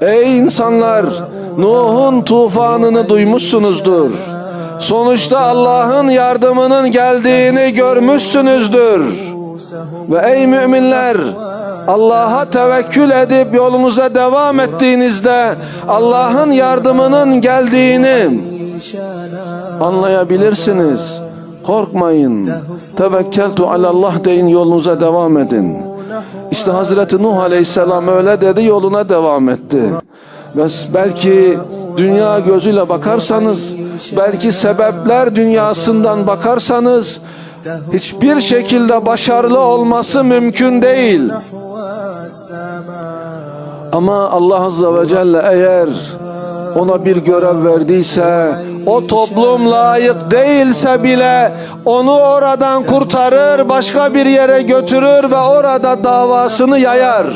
Ey insanlar! Nuh'un tufanını duymuşsunuzdur. Sonuçta Allah'ın yardımının geldiğini görmüşsünüzdür. Ve ey müminler! Allah'a tevekkül edip yolunuza devam ettiğinizde Allah'ın yardımının geldiğini anlayabilirsiniz. Korkmayın. Tevekkeltu alallah deyin yolunuza devam edin. İşte Hazreti Nuh Aleyhisselam öyle dedi yoluna devam etti. Ve belki dünya gözüyle bakarsanız, belki sebepler dünyasından bakarsanız hiçbir şekilde başarılı olması mümkün değil. Ama Allah Azze ve Celle eğer ona bir görev verdiyse, o toplum layık değilse bile onu oradan kurtarır, başka bir yere götürür ve orada davasını yayar.